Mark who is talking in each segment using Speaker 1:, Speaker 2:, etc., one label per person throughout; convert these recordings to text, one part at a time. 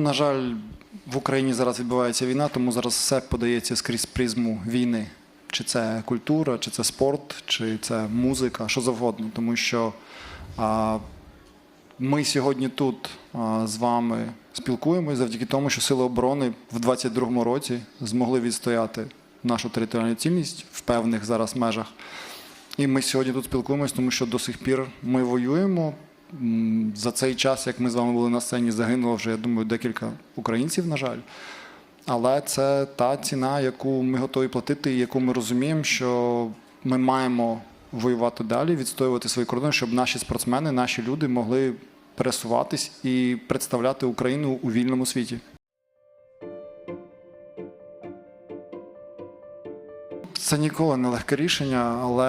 Speaker 1: На жаль, в Україні зараз відбувається війна, тому зараз все подається скрізь призму війни. Чи це культура, чи це спорт, чи це музика, що завгодно. Тому що а, ми сьогодні тут а, з вами спілкуємося завдяки тому, що Сили оборони в 22-му році змогли відстояти нашу територіальну цілісність в певних зараз межах. І ми сьогодні тут спілкуємось, тому що до сих пір ми воюємо. За цей час, як ми з вами були на сцені, загинуло вже, я думаю, декілька українців, на жаль. Але це та ціна, яку ми готові платити, і яку ми розуміємо, що ми маємо воювати далі, відстоювати свої кордони, щоб наші спортсмени, наші люди могли пересуватись і представляти Україну у вільному світі. Це ніколи не легке рішення, але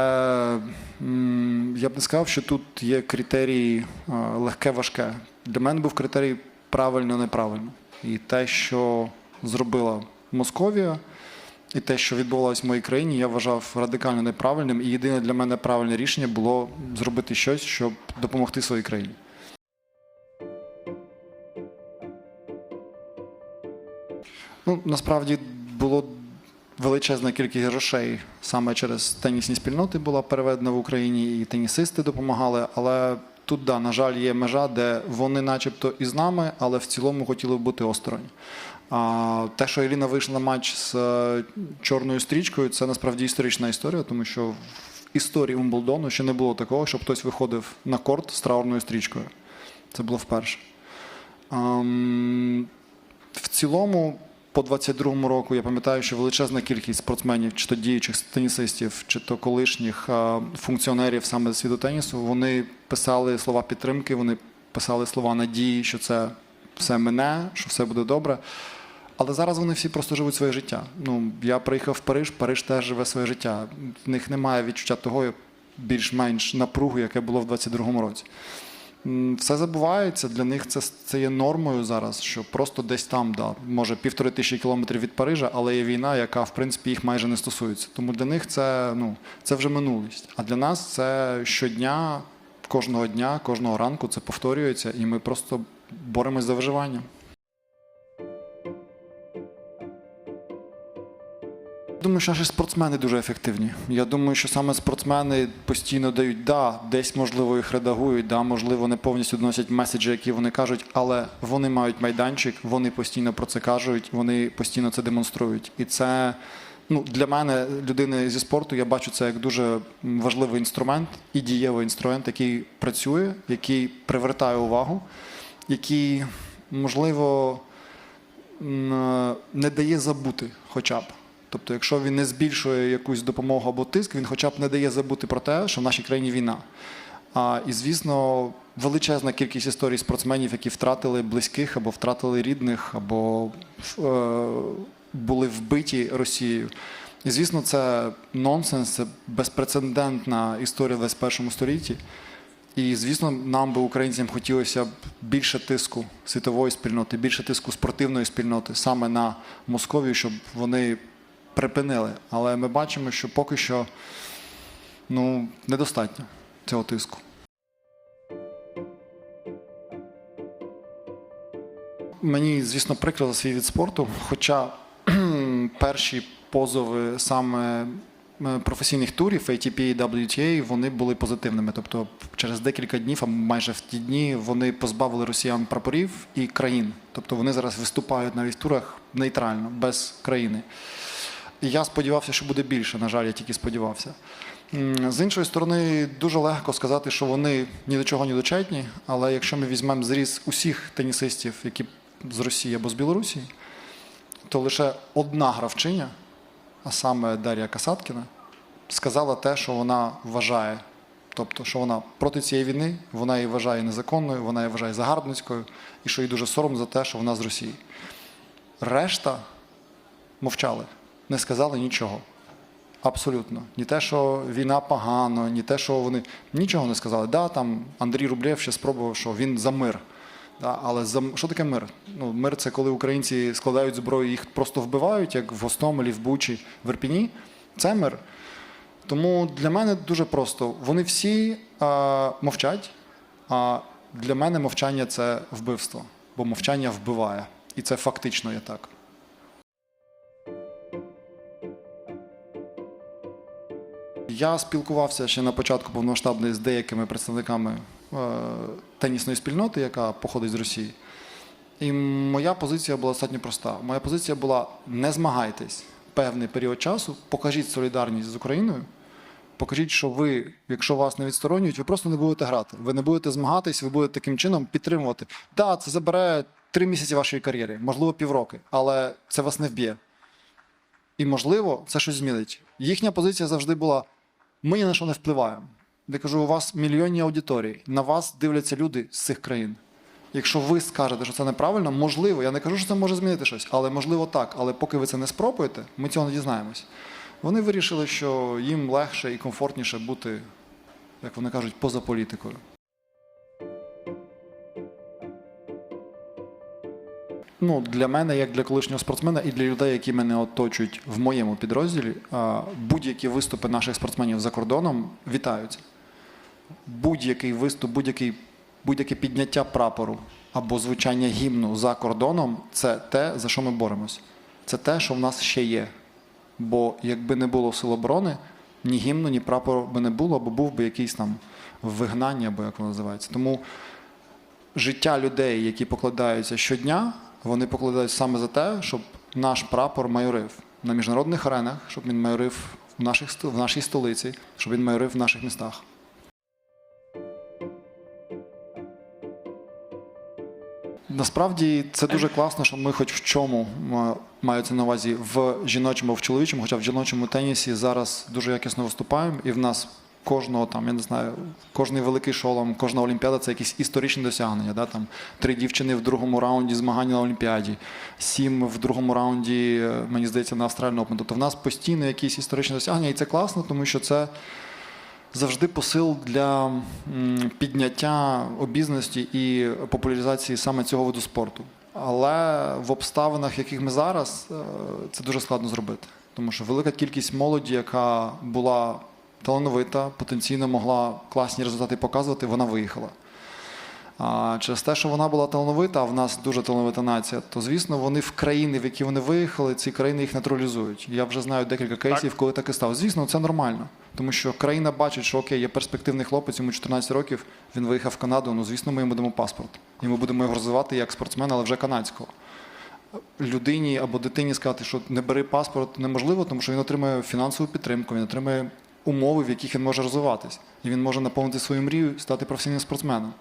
Speaker 1: я б не сказав, що тут є критерії е, легке-важке. Для мене був критерій правильно-неправильно. І те, що зробила Московія, і те, що відбувалося в моїй країні, я вважав радикально неправильним. І єдине для мене правильне рішення було зробити щось, щоб допомогти своїй країні. Ну, насправді було величезна кількість грошей саме через тенісні спільноти була переведена в Україні, і тенісисти допомагали. Але тут, да, на жаль, є межа, де вони, начебто, і з нами, але в цілому хотіли б бути осторонь. А те, що Еліна вийшла на матч з е, чорною стрічкою, це насправді історична історія, тому що в історії Умблдону ще не було такого, щоб хтось виходив на корт з траурною стрічкою. Це було вперше. Ам, в цілому, по 22-му року, я пам'ятаю, що величезна кількість спортсменів, чи то діючих тенісистів, чи то колишніх функціонерів саме світу тенісу, вони писали слова підтримки, вони писали слова надії, що це все мене, що все буде добре. Але зараз вони всі просто живуть своє життя. Ну, я приїхав в Париж, Париж теж живе своє життя. В них немає відчуття того більш-менш напругу, яке було в 22-му році. Все забувається, для них це, це є нормою зараз, що просто десь там, да, може півтори тисячі кілометрів від Парижа, але є війна, яка в принципі їх майже не стосується. Тому для них це, ну, це вже минулість. А для нас це щодня, кожного дня, кожного ранку це повторюється, і ми просто боремось за виживання. Думаю, що наші спортсмени дуже ефективні. Я думаю, що саме спортсмени постійно дають да, десь можливо їх редагують, да, можливо, не повністю доносять меседжі, які вони кажуть, але вони мають майданчик, вони постійно про це кажуть, вони постійно це демонструють. І це ну, для мене, людини зі спорту, я бачу це як дуже важливий інструмент і дієвий інструмент, який працює, який привертає увагу, який можливо не дає забути хоча б. Тобто, якщо він не збільшує якусь допомогу або тиск, він хоча б не дає забути про те, що в нашій країні війна. А, і, звісно, величезна кількість історій спортсменів, які втратили близьких або втратили рідних, або е, були вбиті Росією. І, звісно, це нонсенс, це безпрецедентна історія в 21 столітті. І, звісно, нам би, українцям, хотілося б більше тиску світової спільноти, більше тиску спортивної спільноти саме на Московію, щоб вони припинили. Але ми бачимо, що поки що ну, недостатньо цього тиску. Мені, звісно, прикро за свій від спорту, хоча перші позови саме е, професійних турів ATP і WTA, вони були позитивними. Тобто через декілька днів, а майже в ті дні, вони позбавили росіян прапорів і країн. Тобто вони зараз виступають навіть в нейтрально, без країни. І я сподівався, що буде більше. На жаль, я тільки сподівався. З іншої сторони, дуже легко сказати, що вони ні до чого не дочетні, але якщо ми візьмемо зріз усіх тенісистів, які з Росії або з Білорусі, то лише одна гравчиня, а саме Дар'я Касаткіна, сказала те, що вона вважає. Тобто, що вона проти цієї війни, вона її вважає незаконною, вона її вважає загарбницькою, і що їй дуже соромно за те, що вона з Росії. Решта мовчали, не сказали нічого. Абсолютно. Ні те, що війна погано, ні те, що вони нічого не сказали. Да, там Андрій Рублєв ще спробував, що він за мир. Да, але за що таке мир? Ну, мир це коли українці складають зброю, їх просто вбивають, як в Гостомелі, в Бучі, в Ірпіні. Це мир. Тому для мене дуже просто. Вони всі а, мовчать, а для мене мовчання це вбивство, бо мовчання вбиває. І це фактично є так. Я спілкувався ще на початку повномасштабної з деякими представниками е, тенісної спільноти, яка походить з Росії. І моя позиція була достатньо проста. Моя позиція була: не змагайтесь певний період часу, покажіть солідарність з Україною, покажіть, що ви, якщо вас не відсторонюють, ви просто не будете грати. Ви не будете змагатись, ви будете таким чином підтримувати. Так, да, це забере три місяці вашої кар'єри, можливо, півроки, але це вас не вб'є. І, можливо, це щось змінить. Їхня позиція завжди була: ми ні на що не впливаємо. Я кажу, у вас мільйонні аудиторії, на вас дивляться люди з цих країн. Якщо ви скажете, що це неправильно, можливо, я не кажу, що це може змінити щось, але можливо так. Але поки ви це не спробуєте, ми цього не дізнаємось. Вони вирішили, що їм легше і комфортніше бути, як вони кажуть, поза політикою. Ну, для мене, як для колишнього спортсмена, і для людей, які мене оточують в моєму підрозділі, будь-які виступи наших спортсменів за кордоном вітаються. Будь-який виступ, будь-який, будь-яке підняття прапору або звучання гімну за кордоном це те, за що ми боремось. Це те, що в нас ще є. Бо якби не було сил оборони, ні гімну, ні прапору би не було, або був би якийсь там вигнання, або як воно називається. Тому життя людей, які покладаються щодня, вони покладаються саме за те, щоб наш прапор майорив на міжнародних аренах, щоб він майорив в, наших, в нашій столиці, щоб він майорив в наших містах. Насправді це дуже класно, що ми хоч в чому м, маються на увазі в жіночому, в чоловічому, хоча в жіночому тенісі зараз дуже якісно виступаємо, і в нас кожного там, я не знаю, кожний великий шолом, кожна олімпіада це якісь історичні досягнення. Да? Там три дівчини в другому раунді змагання на Олімпіаді, сім в другому раунді, е, мені здається, на Австралійному Open. Тобто в нас постійно якісь історичні досягнення, і це класно, тому що це завжди посил для підняття обізнаності і популяризації саме цього виду спорту. Але в обставинах, яких ми зараз, е, це дуже складно зробити. Тому що велика кількість молоді, яка була талановита, потенційно могла класні результати показувати, вона виїхала. А через те, що вона була талановита, а в нас дуже талановита нація, то звісно, вони в країни, в які вони виїхали, ці країни їх натуралізують. Я вже знаю декілька кейсів, коли так і стало. Звісно, це нормально. Тому що країна бачить, що окей, є перспективний хлопець, йому 14 років, він виїхав в Канаду. Ну, звісно, ми йому дамо паспорт. І ми будемо його розвивати як спортсмена, але вже канадського. Людині або дитині сказати, що не бери паспорт, неможливо, тому що він отримує фінансову підтримку, він отримує умови, в яких він може розвиватись. І він може наповнити свою мрію, стати професійним спортсменом.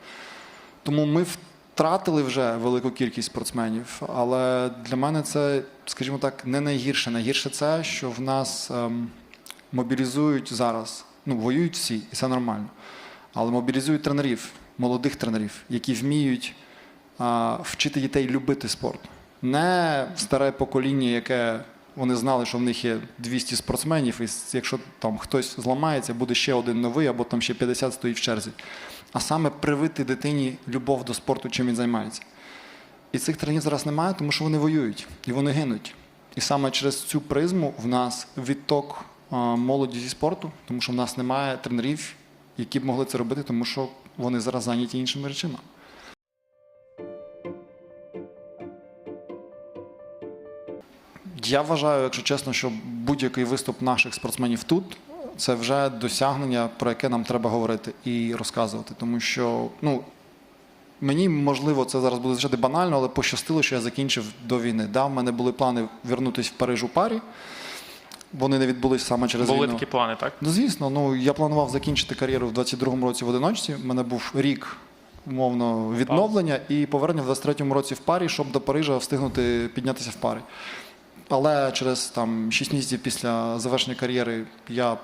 Speaker 1: Тому ми втратили вже велику кількість спортсменів, але для мене це, скажімо так, не найгірше. Найгірше це, що в нас ем, мобілізують зараз. Ну, воюють всі, і це нормально. Але мобілізують тренерів, молодих тренерів, які вміють а, вчити дітей любити спорт. Не старе покоління, яке вони знали, що в них є 200 спортсменів, і якщо там хтось зламається, буде ще один новий, або там ще 50 стоїть в черзі. А саме привити дитині любов до спорту, чим він займається. І цих тренерів зараз немає, тому що вони воюють і вони гинуть. І саме через цю призму в нас відток молоді зі спорту, тому що в нас немає тренерів, які б могли це робити, тому що вони зараз зайняті іншими речами. Я вважаю, якщо чесно, що будь-який виступ наших спортсменів тут це вже досягнення, про яке нам треба говорити і розказувати. Тому що ну, мені можливо це зараз буде звучати банально, але пощастило, що я закінчив до війни. Да, в мене були плани вернутися в Париж у парі. Вони не відбулись саме через
Speaker 2: Були
Speaker 1: війну.
Speaker 2: такі плани, так?
Speaker 1: Ну, звісно, ну я планував закінчити кар'єру в 22-му році в одиночці. У мене був рік умовно відновлення і повернення в 23-му році в парі, щоб до Парижа встигнути піднятися в парі. Але через там 6 місяців після завершення кар'єри я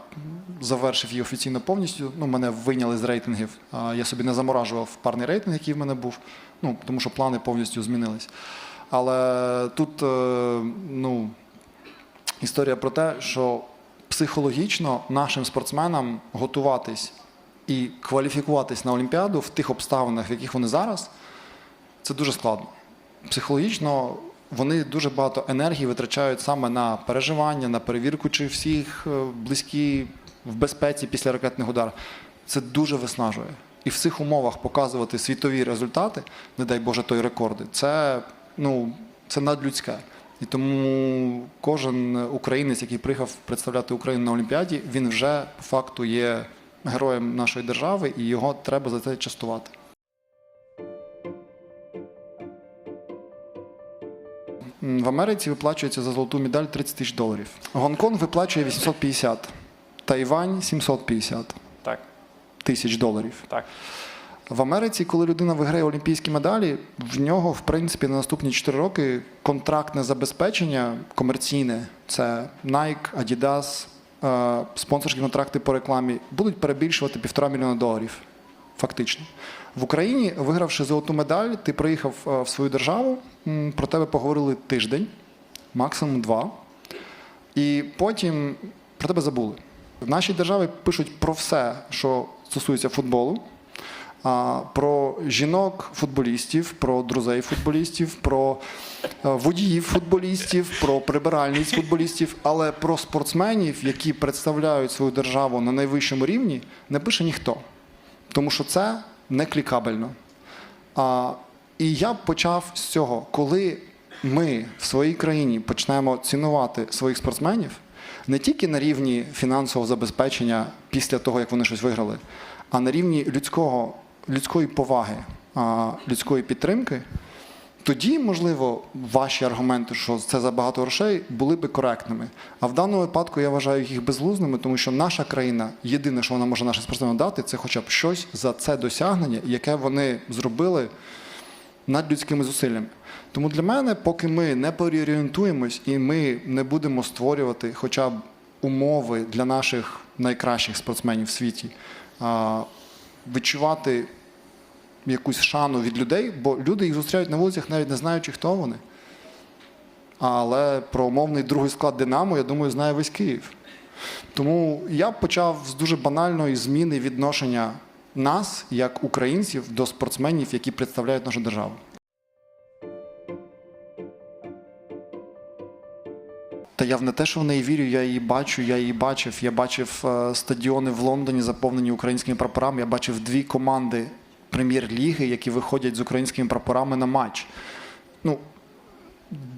Speaker 1: завершив її офіційно повністю. Ну, мене вийняли з рейтингів. Я собі не заморажував парний рейтинг, який в мене був, ну, тому що плани повністю змінились. Але тут, е, ну, історія про те, що психологічно нашим спортсменам готуватись і кваліфікуватись на Олімпіаду в тих обставинах, в яких вони зараз, це дуже складно. Психологічно вони дуже багато енергії витрачають саме на переживання, на перевірку, чи всіх е, близькі в безпеці після ракетних ударів. Це дуже виснажує. І в цих умовах показувати світові результати, не дай Боже, той рекорди, це ну, це надлюдське. І тому кожен українець, який приїхав представляти Україну на Олімпіаді, він вже по факту є героєм нашої держави, і його треба за це частувати. В Америці виплачується за золоту медаль 30 тисяч доларів. Гонконг виплачує 850, Тайвань 750
Speaker 2: Так,
Speaker 1: тисяч доларів.
Speaker 2: так.
Speaker 1: В Америці, коли людина виграє олімпійські медалі, в нього, в принципі, на наступні 4 роки контрактне забезпечення комерційне це Nike, Adidas, е, спонсорські контракти по рекламі будуть перебільшувати півтора мільйона доларів. Фактично. В Україні, вигравши золоту медаль, ти приїхав е, в свою державу, про тебе поговорили тиждень, максимум два. І потім про тебе забули. В нашій державі пишуть про все, що стосується футболу, про жінок футболістів, про друзей футболістів, про е, водіїв футболістів, про прибиральниць футболістів, але про спортсменів, які представляють свою державу на найвищому рівні, не пише ніхто. Тому що це не клікабельно. А, і я почав з цього, коли ми в своїй країні почнемо цінувати своїх спортсменів не тільки на рівні фінансового забезпечення після того, як вони щось виграли, а на рівні людського, людської поваги, людської підтримки, тоді, можливо, ваші аргументи, що це забагато грошей, були би коректними. А в даному випадку я вважаю їх безглузними, тому що наша країна, єдине, що вона може нашим спортсменам дати, це хоча б щось за це досягнення, яке вони зробили над людськими зусиллями. Тому для мене, поки ми не переорієнтуємось і ми не будемо створювати хоча б умови для наших найкращих спортсменів в світі, відчувати якусь шану від людей, бо люди їх зустрічають на вулицях, навіть не знаючи, хто вони. Але про умовний другий склад Динамо, я думаю, знає весь Київ. Тому я почав з дуже банальної зміни відношення нас, як українців, до спортсменів, які представляють нашу державу. Та я в не те, що в неї вірю, я її бачу, я її бачив. Я бачив е, стадіони в Лондоні, заповнені українськими прапорами. Я бачив дві команди прем'єр-ліги, які виходять з українськими прапорами на матч. Ну,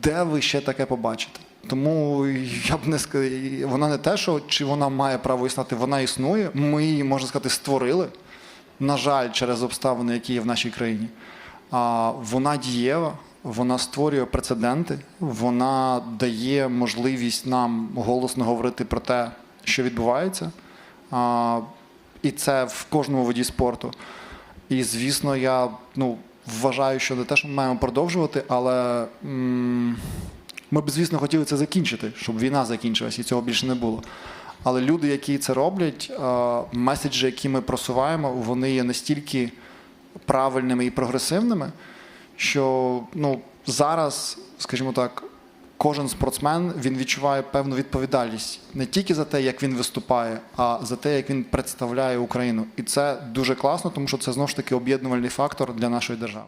Speaker 1: де ви ще таке побачите? Тому я б не сказав, вона не те, що чи вона має право існувати, вона існує. Ми її, можна сказати, створили. На жаль, через обставини, які є в нашій країні. А вона дієва, вона створює прецеденти, вона дає можливість нам голосно говорити про те, що відбувається. А, і це в кожному виді спорту. І звісно, я ну, вважаю, що не те, що ми маємо продовжувати, але м- ми б, звісно, хотіли це закінчити, щоб війна закінчилась і цього більше не було. Але люди, які це роблять, меседжі, які ми просуваємо, вони є настільки правильними і прогресивними, що ну, зараз, скажімо так, кожен спортсмен він відчуває певну відповідальність не тільки за те, як він виступає, а за те, як він представляє Україну. І це дуже класно, тому що це знову ж таки об'єднувальний фактор для нашої держави.